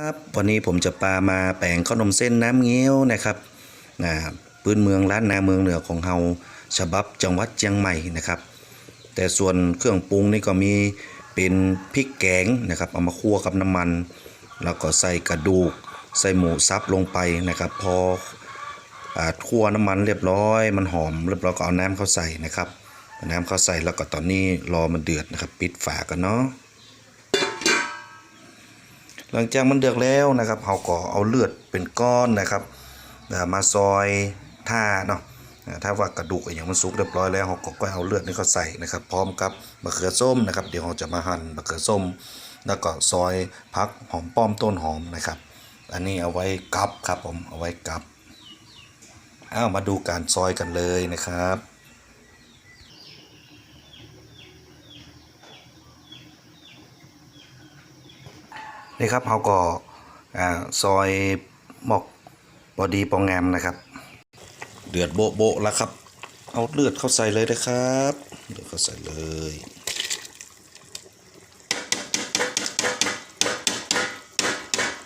ครับวันนี้ผมจะปามาแปลงข้าวนมเส้นน้ำเงี้ยวนะครับนะพื้นเมืองล้านนาเมืองเหนือของเฮาฉบับจังหวัดเชียงใหม่นะครับ แต่ส่วนเครื่องปรุงนี่ก็มีเป็นพริกแกงนะครับเอามาคั่วกับน้ำมัน แล้วก็ใส่กระดูก ใส่หมูสับลงไปนะครับ พอคั่วน้ำมันเรียบร้อย มันหอมเรียบร้อยก็เอาน้ำเข้าใส่นะครับน้ำเข้าใส่แล้วก็ตอนนี้รอมันเดือดนะครับ ปิดฝากันเนาะ หลังจากมันเดือดแล้วนะครับเราก็เอาเลือดเป็นก้อนนะครับมาซอยท่าเนาะถ้าว่ากระดูกอย่างมันสุกเรียบร้อยแล้วเราก็ก็เอาเลือดนี่เขาใส่นะครับ พร้อมกับมะเขือส้มนะครับ เดี๋ยวเราจะมาหั่นมะเขือส้ม แล้วก็ซอยพักหอมป้อมต้นหอมนะครับ อันนี้เอาไว้กับครับผมเอาไว้กับเอามาดูการซอยกันเลยนะครับ นี่ครับเขาก็อ่าซอยหมอกบอดีปองงามนะครับ เดือดโบะโบะแล้วครับ เอาเลือดเข้าใส่เลยนะครับเลือดเข้าใส่เลย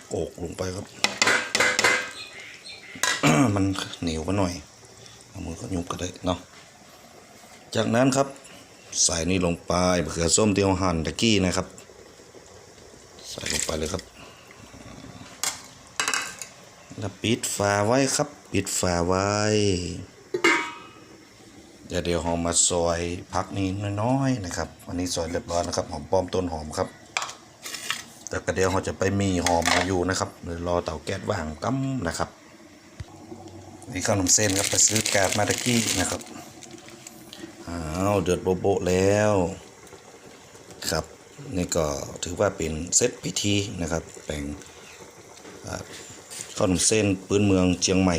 โอกลงไปครับ มันเหนียวไปหน่อยเอามือก็ยุบก็ได้เนาะจากนั้นครับใส่นี่ลงไปเขือส้มที่เราหั่นตะกี้นะครับ ใส่ลงไปเลยครับ แล้วปิดฝาไว้ครับ ปิดฝาไว้ เดี๋ยวเดี๋ยวหอมมาซอยพักนี้น้อยๆนะครับ อันนี้ซอยเรียบร้อยนะครับ หอมป้อมต้นหอมครับ แต่กระเดี๋ยวเราจะไปมีหอมมาอยู่นะครับเดี๋ยวรอเตาแก๊สว่างกั้มนะครับ นี่ข้าวนมเส้นครับไปซื้อกาดมาตะกี้นะครับอ้าวเดือดโบโบะแล้วครับ นี่ก็ถือว่าเป็นเซตพิธีนะครับแปลงข้าวหนมเส้นพื้นเมืองเชียงใหม่